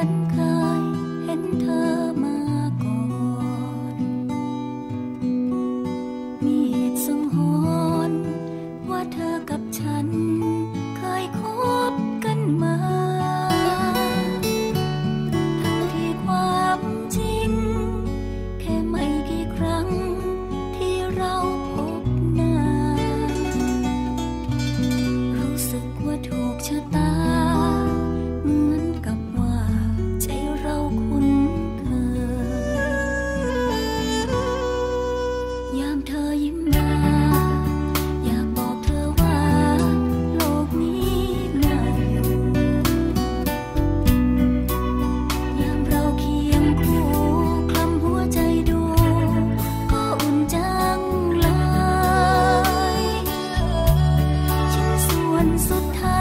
嗯 วันสุดท้าย